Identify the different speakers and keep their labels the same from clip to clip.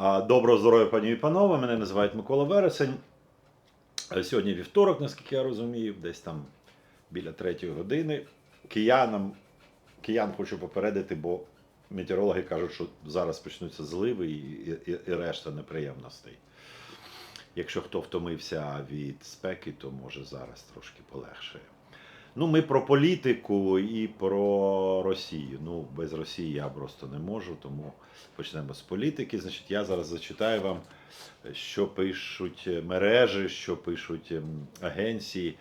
Speaker 1: Доброго здоров'я, пані і панове. Мене називають Микола Вересень. Е, Сьогодні вівторок, наскільки я розумію, десь там біля третьої години. Киянам, киян хочу попередити, бо метеорологи кажуть, що зараз почнуться зливи і, і, і решта неприємностей. Якщо хто втомився від спеки, то може зараз трошки полегшає. Ну, ми про політику і про Росію. Без Росії я просто не можу, тому почнемо з політики. Значить, я зараз зачитаю вам, що пишуть мережі, що пишуть ем, агенції.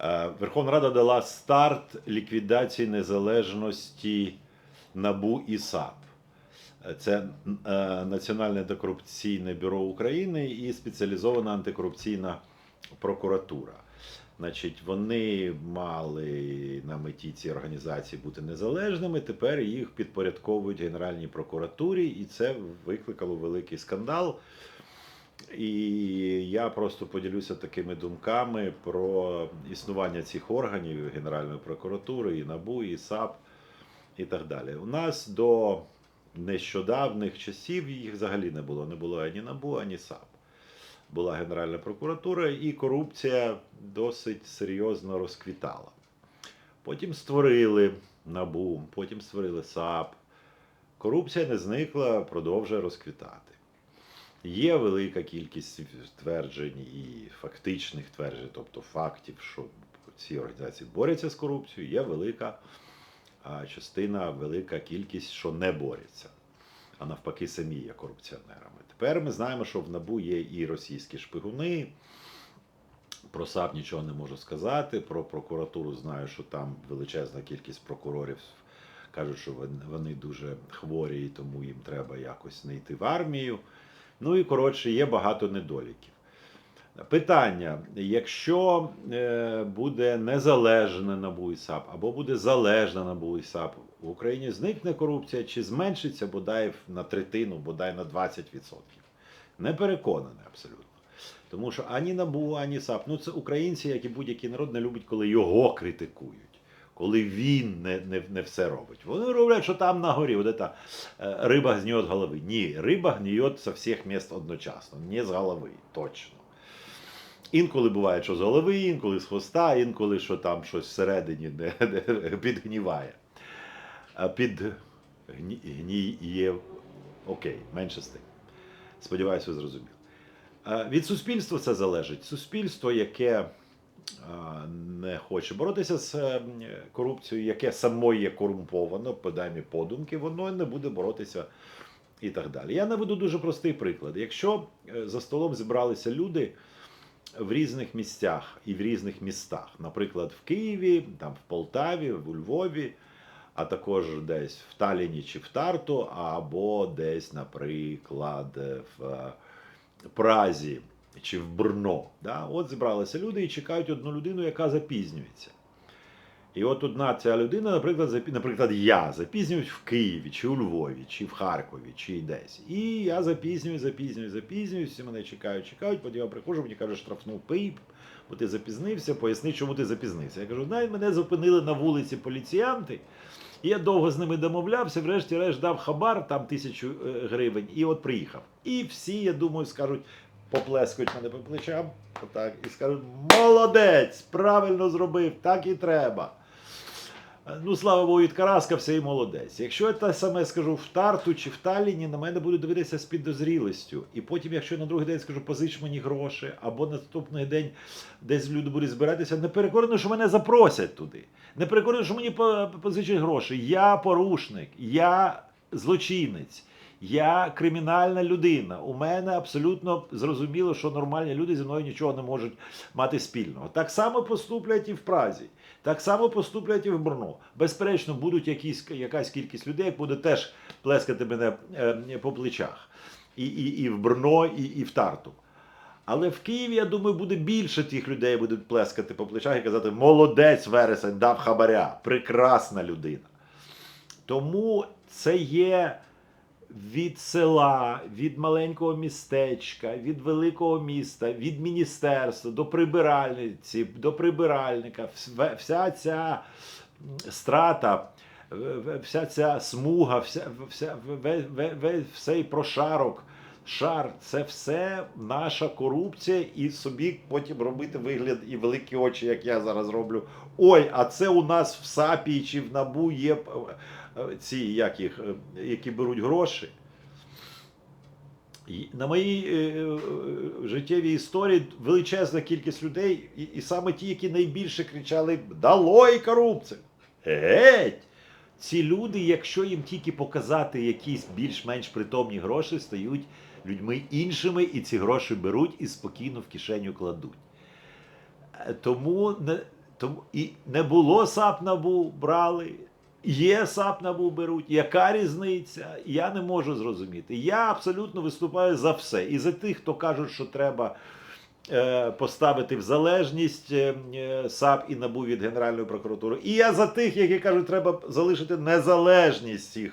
Speaker 1: Е, Верховна Рада дала старт ліквідації незалежності НАБУ і САП. Це е, Національне антикорупційне бюро України і спеціалізована антикорупційна прокуратура. Значить, вони мали на меті ці організації бути незалежними. Тепер їх підпорядковують Генеральній прокуратурі, і це викликало великий скандал. І я просто поділюся такими думками про існування цих органів Генеральної прокуратури, і НАБУ, і САП, і так далі. У нас до нещодавних часів їх взагалі не було. Не було ані НАБУ, ані САП. Була Генеральна прокуратура, і корупція досить серйозно розквітала. Потім створили НАБУ, потім створили САП. Корупція не зникла, продовжує розквітати. Є велика кількість тверджень і фактичних тверджень, тобто фактів, що ці організації борються з корупцією, є велика частина, велика кількість, що не борються, а навпаки, самі є корупціонерами. Тепер ми знаємо, що в НАБУ є і російські шпигуни. Про САП нічого не можу сказати. Про прокуратуру знаю, що там величезна кількість прокурорів кажуть, що вони- дуже хворі, і тому їм треба якось не йти в армію. Ну і коротше, є багато недоліків. Питання: якщо е, буде незалежне НАБУ і САП, або буде залежна НАБУ і САП, в Україні зникне корупція чи зменшиться бодай на третину, бодай на 20%? Не переконаний абсолютно. Тому що ані НАБУ, ані САП, ну це українці, як і будь-який народ, не любить, коли його критикують. Коли він не, не, не все робить. Вони роблять, що там на горі, от та риба гниє з голови. Ні, риба гниє з всіх міст одночасно, не з голови, точно. Інколи буває, що з голови, інколи з хвоста, інколи що там щось всередині не, не, підгніває. Під гніє. Окей, менше з тим. Сподіваюся, ви зрозуміли. Від суспільства це залежить. Суспільство, яке не хоче боротися з е, корупцією, яке само є корумповано, подай подумки, воно не буде боротися і так далі. Я наведу дуже простий приклад. Якщо е, за столом зібралися люди в різних місцях і в різних містах, наприклад, в Києві, там в Полтаві, в Львові, а також десь в Таліні чи в Тарту, або десь, наприклад, в е, Празі чи в Брно. Да? От зібралися люди і чекають одну людину, яка запізнюється. І от одна ця людина, наприклад, запі... наприклад, я запізнююсь в Києві, чи у Львові, чи в Харкові, чи десь. І я запізнююсь, запізнююсь, запізнююсь, всі мене чекають, чекають, потім я приходжу, мені кажуть, штрафну пий, бо ти запізнився, поясни, чому ти запізнився. Я кажу, навіть мене зупинили на вулиці поліціянти. І я довго з ними домовлявся, врешті-решт дав хабар, там тисячу е, гривень, і от приїхав. І всі, я думаю, скажуть, поплескають мене по плечам, отак, і скажуть: молодець, правильно зробив, так і треба. Ну, слава Богу, відкараскався і молодець. Якщо я те саме скажу в Тарту чи в Талліні, на мене будуть дивитися з підозрілістю. І потім, якщо на другий день скажу, позич мені гроші, або наступний день десь люди будуть збиратися, не переконано, що мене запросять туди. Не переконано, що мені позичать гроші. Я порушник, я злочинець. Я кримінальна людина. У мене абсолютно зрозуміло, що нормальні люди зі мною нічого не можуть мати спільного. Так само поступлять і в Празі, так само поступлять і в Брно. Безперечно, будуть якісь, якась кількість людей, як буде теж плескати мене е, по плечах. І, і, і в Брно, і, і в Тарту. Але в Києві, я думаю, буде більше тих людей, будуть плескати по плечах і казати: молодець вересень, дав хабаря, прекрасна людина. Тому це є від села, від маленького містечка, від великого міста, від міністерства до прибиральниці, до прибиральника. Вся ця страта, вся ця смуга, вся, вся, ве- ве- ве- весь цей прошарок шар це все наша корупція, і собі потім робити вигляд і великі очі, як я зараз роблю. Ой, а це у нас в САПі чи в НАБУ є ці, як їх, е, які беруть гроші. На моїй е, е, життєвій історії величезна кількість людей, і, і саме ті, які найбільше кричали Далой корупцію! Геть! Ці люди, якщо їм тільки показати якісь більш-менш притомні гроші, стають людьми іншими, і ці гроші беруть і спокійно в кишеню кладуть. Тому не, тому і не було САП НАБУ, брали. Є САП НАБУ беруть. Яка різниця? Я не можу зрозуміти. Я абсолютно виступаю за все. І за тих, хто кажуть, що треба е, поставити в залежність е, е, САП і НАБУ від Генеральної прокуратури. І я за тих, які кажуть, треба залишити незалежність цих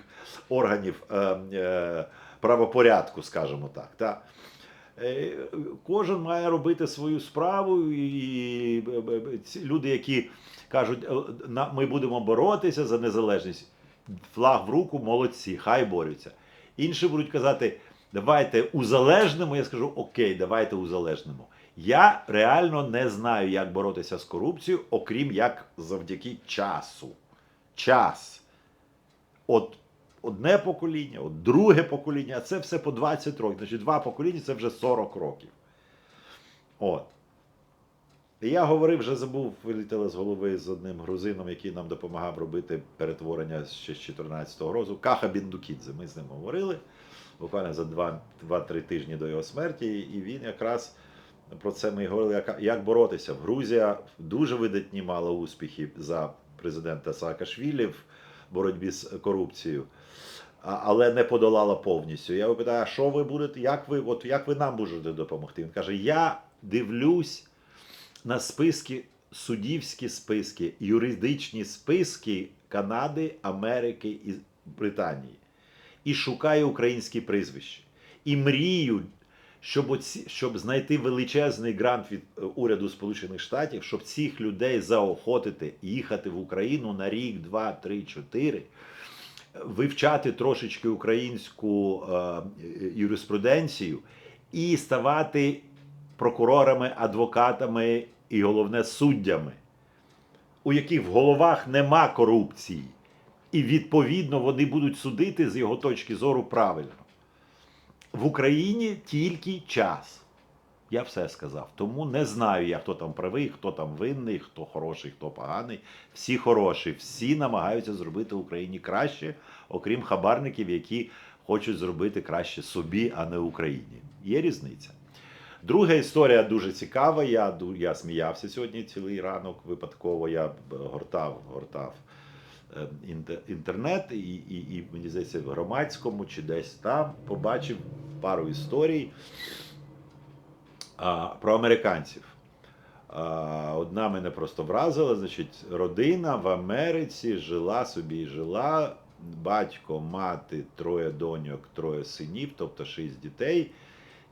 Speaker 1: органів е, е, правопорядку, скажімо так. Та. Е, Кожен має робити свою справу, і люди, які кажуть, «Е, ми будемо боротися за незалежність, флаг в руку, молодці, хай борються. Інші будуть казати, давайте узалежнимо. Я скажу, окей, давайте узалежнимо. Я реально не знаю, як боротися з корупцією, окрім як завдяки часу. Час. От одне покоління, от друге покоління, а це все по 20 років. Значить, два покоління це вже 40 років. От. Я говорив, вже забув, вилітали з голови з одним грузином, який нам допомагав робити перетворення ще з 14-го року. Каха Біндукідзе. Ми з ним говорили буквально за 2-3 тижні до його смерті. І він якраз про це ми говорили, як, як боротися. Грузія дуже видатні мала успіхів за президента Саакашвілі в боротьбі з корупцією. Але не подолала повністю. Я його питаю, а що ви будете, як ви, от як ви нам можете допомогти? Він каже: Я дивлюсь на списки, суддівські списки, юридичні списки Канади, Америки і Британії. І шукаю українські прізвища. І мрію, щоб, оці, щоб знайти величезний грант від е, уряду Сполучених Штатів, щоб цих людей заохотити їхати в Україну на рік, два, три, чотири, вивчати трошечки українську е, юриспруденцію і ставати прокурорами, адвокатами і головне суддями, у яких в головах нема корупції. І відповідно вони будуть судити з його точки зору правильно. В Україні тільки час. Я все сказав. Тому не знаю я, хто там правий, хто там винний, хто хороший, хто поганий. Всі хороші, всі намагаються зробити Україні краще, окрім хабарників, які хочуть зробити краще собі, а не Україні. Є різниця. Друга історія дуже цікава. Я, я сміявся сьогодні цілий ранок. Випадково я гортав, гортав е, інтернет, і, і, і мені здається, в громадському чи десь там побачив пару історій а, про американців. Одна мене просто вразила. Значить, родина в Америці жила собі і жила. Батько, мати, троє доньок, троє синів, тобто шість дітей.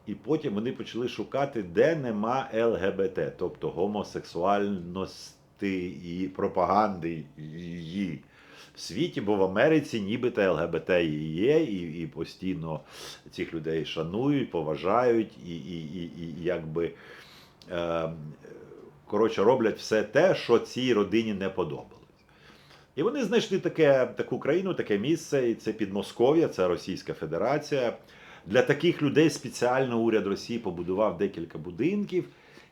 Speaker 1: І потім вони почали шукати, де нема ЛГБТ, тобто гомосексуальності і пропаганди її в світі, бо в Америці нібито ЛГБТ є, і, і постійно цих людей шанують, поважають і, і, і, і якби е, коротше роблять все те, що цій родині не подобалось. І вони знайшли таке, таку країну, таке місце, і це Підмосков'я, це Російська Федерація. Для таких людей спеціально уряд Росії побудував декілька будинків.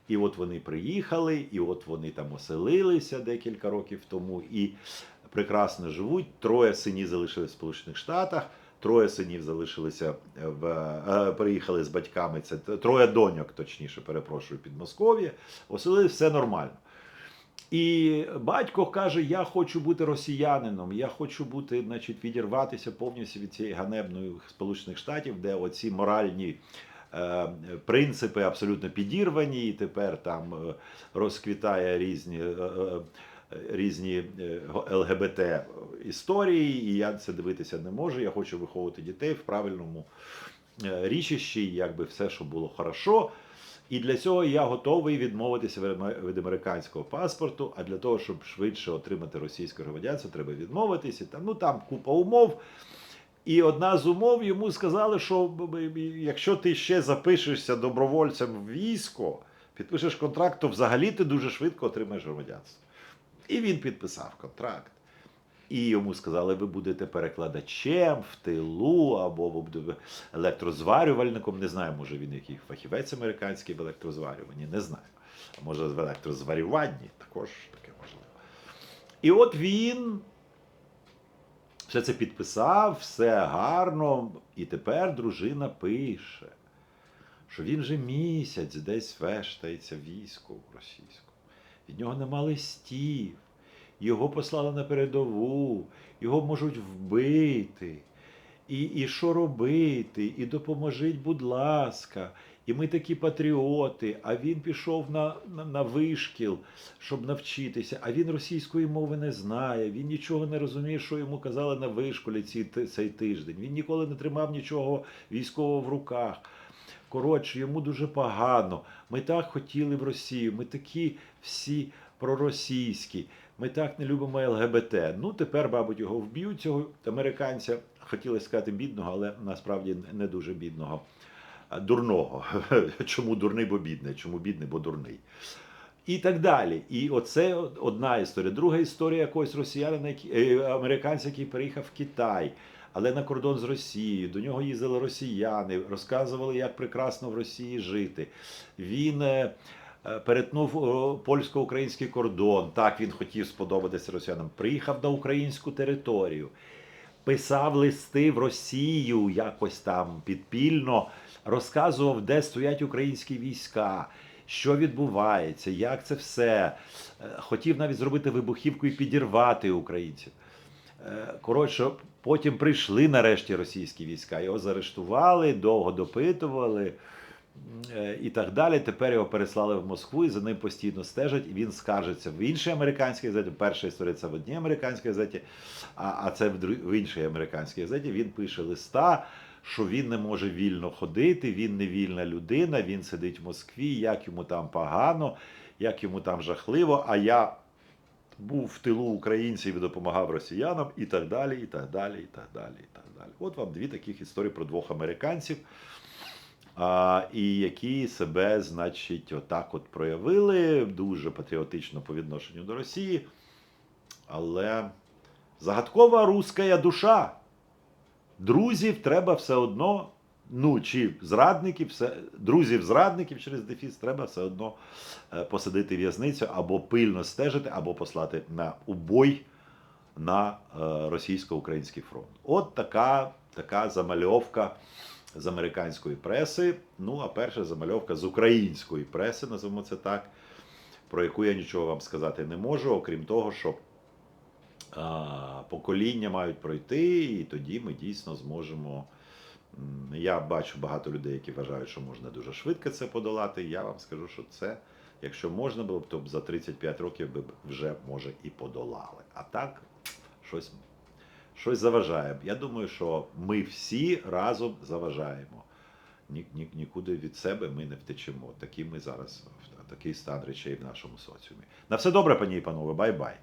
Speaker 1: І от вони приїхали, і от вони там оселилися декілька років тому, і прекрасно живуть. Троє синів залишилися в Сполучених Штатах, троє синів залишилися в е, приїхали з батьками. Це троє доньок, точніше, перепрошую, під Москов'я. Оселилися, все нормально. І батько каже: Я хочу бути росіянином, я хочу бути, значить, відірватися повністю від цієї ганебної Сполучених Штатів, де оці моральні е, принципи абсолютно підірвані, і тепер там е, розквітає різні. е, е, Різні е, ЛГБТ історії, і я це дивитися не можу. Я хочу виховувати дітей в правильному річищі, якби все, що було хорошо. І для цього я готовий відмовитися від американського паспорту. А для того, щоб швидше отримати російське громадянство, треба відмовитися. Там, ну там купа умов. І одна з умов йому сказали, що якщо ти ще запишешся добровольцем в військо, підпишеш контракт, то взагалі ти дуже швидко отримаєш громадянство. І він підписав контракт. І йому сказали, ви будете перекладачем в тилу або електрозварювальником. Не знаю, може він який фахівець американський в електрозварюванні, не знаю. А може в електрозварюванні також таке можливо. І от він все це підписав, все гарно. І тепер дружина пише, що він же місяць десь вештається в війську російську. Від нього нема листів, його послали на передову, його можуть вбити. І, і що робити? І допоможіть, будь ласка. І ми такі патріоти. А він пішов на, на, на вишкіл, щоб навчитися. А він російської мови не знає. Він нічого не розуміє, що йому казали на вишколі ці, цей тиждень. Він ніколи не тримав нічого військового в руках. Коротше, йому дуже погано. Ми так хотіли в Росію. Ми такі всі проросійські. Ми так не любимо ЛГБТ. Ну тепер, мабуть, його вб'ють цього американця. Хотіли сказати бідного, але насправді не дуже бідного. Дурного. Чому дурний, бо бідний? Чому бідний, бо дурний? І так далі. І оце одна історія. Друга історія якогось росіянина, е, американця, який переїхав в Китай, але на кордон з Росією. До нього їздили росіяни, розказували, як прекрасно в Росії жити. Він е, перетнув польсько-український кордон. Так він хотів сподобатися росіянам. Приїхав на українську територію. Писав листи в Росію якось там підпільно, розказував, де стоять українські війська, що відбувається, як це все. Е, Хотів навіть зробити вибухівку і підірвати українців. Е, Коротше, потім прийшли нарешті російські війська, його заарештували, довго допитували е, і так далі. Тепер його переслали в Москву і за ним постійно стежать. І він скаржиться в іншій американській газеті. Перша історія це в одній американській газеті, а, а це в іншій американській газеті. Він пише листа, що він не може вільно ходити, він не вільна людина, він сидить в Москві, як йому там погано, як йому там жахливо. А я був в тилу українців і допомагав росіянам, і так далі, і так далі, і так далі, і так далі. От вам дві таких історії про двох американців, а, і які себе, значить, отак от проявили дуже патріотично по відношенню до Росії. Але загадкова руська душа. Друзів треба все одно. Ну, чи зрадників, все, друзів зрадників через дефіс треба все одно е, посадити в'язницю або пильно стежити, або послати на убой на е, російсько-український фронт. От така, така замальовка з американської преси. Ну, а перша замальовка з української преси, називаємо це так, про яку я нічого вам сказати не можу, окрім того, що а, покоління мають пройти, і тоді ми дійсно зможемо. Я бачу багато людей, які вважають, що можна дуже швидко це подолати. Я вам скажу, що це, якщо можна було б, то б за 35 років би вже може і подолали. А так, щось, щось заважаємо. Я думаю, що ми всі разом заважаємо. Ні, ні, нікуди від себе ми не втечемо. Такі ми зараз, такий стан речей в нашому соціумі. На все добре, пані і панове, бай-бай.